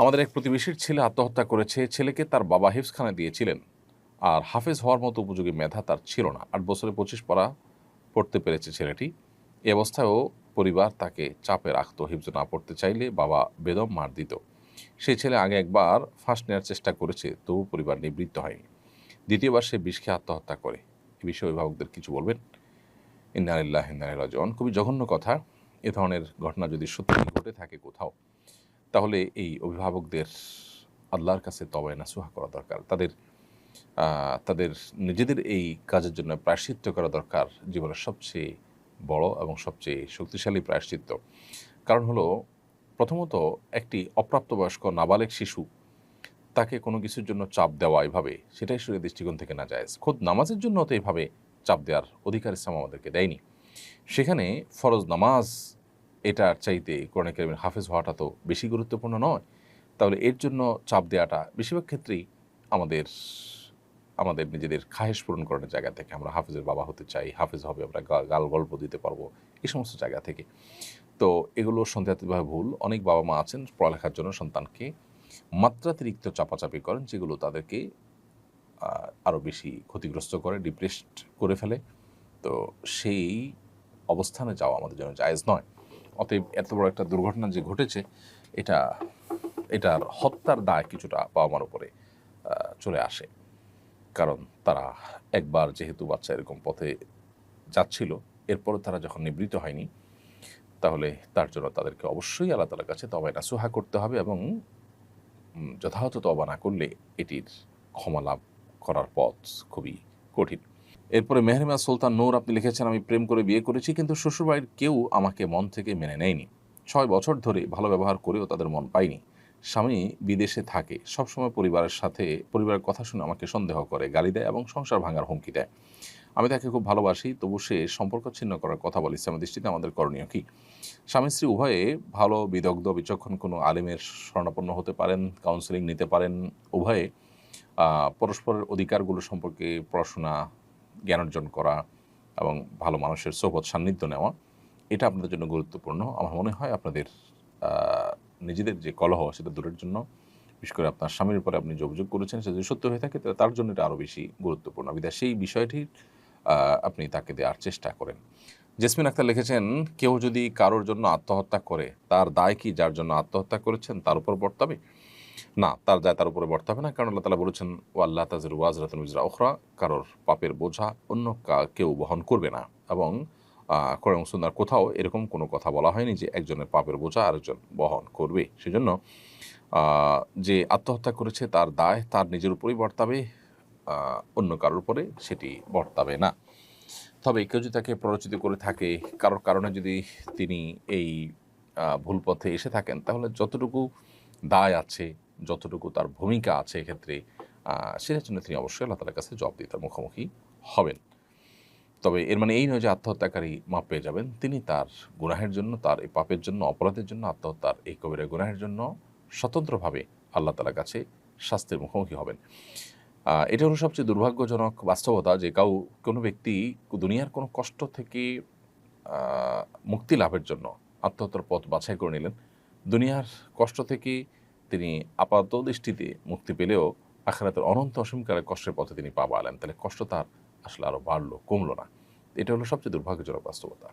আমাদের এক প্রতিবেশীর ছেলে আত্মহত্যা করেছে। ছেলেকে তার বাবা হিফসখানে দিয়েছিলেন। আর হাফেজ হওয়ার মতো উপযোগী মেধা তার ছিল না। আট বছরে পঁচিশ পড়া পড়তে পেরেছে ছেলেটি। এ অবস্থায়ও পরিবার তাকে চাপে রাখত। হিফজ না পড়তে চাইলে বাবা বেদম মার দিত সেই ছেলে আগে একবার ফাঁস নেওয়ার চেষ্টা করেছে, তবু পরিবার নিবৃত্ত হয়নি। দ্বিতীয়বার সে বিষ খেয়ে আত্মহত্যা করে। এ বিষয়ে অভিভাবকদের কিছু বলবেন? ইন্নারিল্লাহ ইন্নারিল্লাজন খুবই জঘন্য কথা। এ ধরনের ঘটনা যদি সত্যি ঘটে থাকে কোথাও তাহলে এই অভিভাবকদের আল্লাহর কাছে তবায় নাসুহা করা দরকার। তাদের তাদের নিজেদের এই কাজের জন্য প্রায়শ্চিত্ত করা দরকার জীবনের সবচেয়ে বড় এবং সবচেয়ে শক্তিশালী প্রায়শ্চিত্ত। কারণ হলো, প্রথমত একটি অপ্রাপ্তবয়স্ক নাবালেক শিশু তাকে কোনো কিছুর জন্য চাপ দেওয়া এভাবে, সেটাই শরীর দৃষ্টিকোণ থেকে না যায়। খোদ নামাজের জন্য তো এভাবে চাপ দেওয়ার অধিকার ইসলাম আমাদেরকে দেয়নি। সেখানে ফরজ নামাজ এটার চাইতে কোরআন কারিমের হাফেজ হওয়াটা তো বেশি গুরুত্বপূর্ণ নয়। তাহলে এর জন্য চাপ দেওয়াটা বেশিরভাগ ক্ষেত্রেই আমাদের আমাদের নিজেদের খাহেশ পূরণ করানোর জায়গা থেকে আমরা হাফেজের বাবা হতে চাই, হাফেজ হবে, আমরা গাল গল্প দিতে পারব এই সমস্ত জায়গা থেকে। তো এগুলো সন্দেহাতীতভাবে ভুল। অনেক বাবা মা আছেন, পড়ালেখার জন্য সন্তানকে মাত্রাতিরিক্ত চাপাচাপি করেন, যেগুলো তাদেরকে আরও বেশি ক্ষতিগ্রস্ত করে ডিপ্রেসড করে ফেলে। তো সেই অবস্থানে যাওয়া আমাদের জন্য জায়েজ নয়। অতএব এত বড় একটা দুর্ঘটনা যে ঘটেছে, এটা, এটার হত্যার দায় কিছুটা বাবা মার উপরে চলে আসে। কারণ তারা একবার যেহেতু বাচ্চা এরকম পথে যাচ্ছিল এরপরে তারা যখন নিবৃত হয়নি, তাহলে তার জন্য তাদেরকে অবশ্যই আল্লাহ তালার কাছে তবায় নাসুহা করতে হবে এবং যথাযথ তবা না করলে এটির ক্ষমা লাভ করার পথ খুবই কঠিন। এরপরে মেহরিমা সুলতান নূর আপনি লিখেছেন, আমি প্রেম করে বিয়ে করেছি, কিন্তু শ্বশুরবাড়ির কেউ আমাকে মন থেকে মেনে নেয়নি। ছয় বছর ধরে ভালো ব্যবহার করেও তাদের মন পায়নি। স্বামী বিদেশে থাকে, সবসময় পরিবারের সাথে, পরিবারের কথা শুনে আমাকে সন্দেহ করে, গালি দেয় এবং সংসার ভাঙার হুমকি দেয়। আমি তাকে খুব ভালোবাসি, তবু সে সম্পর্ক ছিন্ন করার কথা বলি ইসলামের দৃষ্টিতে আমাদের করণীয় কি? স্বামী স্ত্রী উভয়ে ভালো, বিদগ্ধ, বিচক্ষণ কোনো আলিমের স্বর্ণাপন্ন হতে পারেন কাউন্সেলিং নিতে পারেন। উভয়ে পরস্পরের অধিকারগুলো সম্পর্কে পড়াশোনা জ্ঞান অর্জন করা এবং ভালো মানুষের সোহবত সান্নিধ্য নেওয়া, এটা আপনাদের জন্য গুরুত্বপূর্ণ। আমার মনে হয় আপনাদের নিজেদের যে কলহ সেটা দূরের জন্য, বিশেষ করে আপনার স্বামীর উপরে আপনি যে অভিযোগ করেছেন সেটা যদি সত্য হয়ে থাকে, তাহলে তার জন্য এটা আরও বেশি গুরুত্বপূর্ণ। বিধায় সেই বিষয়টি আপনি তাকে দেওয়ার চেষ্টা করেন। জেসমিন আক্তার লিখেছেন, কেউ যদি কারোর জন্য আত্মহত্যা করে, তার দায় কি যার জন্য আত্মহত্যা করেছেন, তার উপর বর্তাবে? না, তার দায় তার উপরে বর্তাবে না, কারণ আল্লাহ তালা বলেছেন ও আল্লাহ তাজর ওয়াজ রাতুল উজরা ওখরা কারোর পাপের বোঝা অন্য কেউ বহন করবে না। এবং কোরআন সুন্দর কোথাও এরকম কোনো কথা বলা হয়নি যে একজনের পাপের বোঝা আরেকজন বহন করবে। সেজন্য যে আত্মহত্যা করেছে তার দায় তার নিজের উপরেই বর্তাবে অন্য কারোর উপরে সেটি বর্তাবে না। তবে কেউ যদি তাকে প্ররোচিত করে থাকে, কারোর কারণে যদি তিনি এই ভুল পথে এসে থাকেন, তাহলে যতটুকু দায় আছে যতটুকু তার ভূমিকা আছে এক্ষেত্রে সেটার জন্য তিনি অবশ্যই আল্লাহ তালার কাছে জবাব দিতে মুখোমুখি হবেন। তবে এর মানে এই নয় যে আত্মহত্যাকারী মাপ পেয়ে যাবেন। তিনি তার গুনাহের জন্য, তার এই পাপের জন্য, অপরাধের জন্য, আত্মহত্যার এই কবিরের গুনাহের জন্য স্বতন্ত্রভাবে আল্লাহ তালার কাছে শাস্তির মুখোমুখি হবেন। এটা হলো সবচেয়ে দুর্ভাগ্যজনক বাস্তবতা যে কাউ, কোনো ব্যক্তি দুনিয়ার কোনো কষ্ট থেকে মুক্তি লাভের জন্য আত্মহত্যার পথ বাছাই করে নিলেন। দুনিয়ার কষ্ট থেকে তিনি আপাত দৃষ্টিতে মুক্তি পেলেও আখেরাতের অনন্ত অসীমকালের কষ্টের পথে তিনি পা বাড়ালেন। তাহলে কষ্ট তার আসলে আরও বাড়লো, কমলো না। এটা হলো সবচেয়ে দুর্ভাগ্যজনক বাস্তবতা।